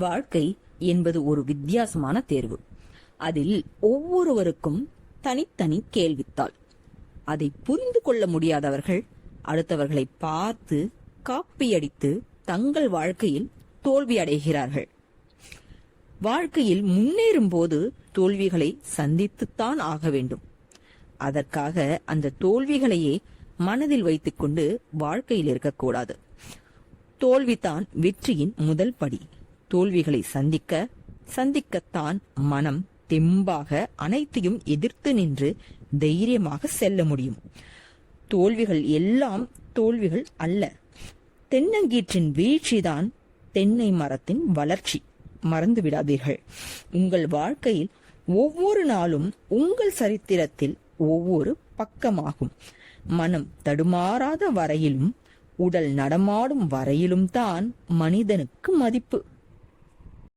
வாழ்க்கை என்பது ஒரு வித்தியாசமான தேர்வு. அதில் ஒவ்வொருவருக்கும் தனித்தனி கேள்வித்தாள். அதை புரிந்து கொள்ள முடியாதவர்கள் அடுத்தவர்களை பார்த்து காப்பியடித்து தங்கள் வாழ்க்கையில் தோல்வி அடைகிறார்கள். வாழ்க்கையில் முன்னேறும் போது தோல்விகளை சந்தித்துத்தான் ஆக வேண்டும். அதற்காக அந்த தோல்விகளையே மனதில் வைத்துக்கொண்டு வாழ்க்கையில் இருக்கக்கூடாது. தோல்விதான் வெற்றியின் முதல் படி. தோல்விகளை சந்திக்க சந்திக்கத்தான் மனம் தெம்பாக அனைத்தையும் எதிர்த்து நின்று தைரியமாக செல்ல முடியும். தோல்விகள் எல்லாம் தோல்விகள் அல்ல. தென்னங்கீற்றின் வீழ்ச்சிதான் தென்னை மரத்தின் வளர்ச்சி. மறந்து விடாதீர்கள். உங்கள் வாழ்க்கையில் ஒவ்வொரு நாளும் உங்கள் சரித்திரத்தில் ஒவ்வொரு பக்கமாகும். மனம் தடுமாறாத வரையிலும் உடல் நடமாடும் வரையிலும் தான் மனிதனுக்கு மதிப்பு.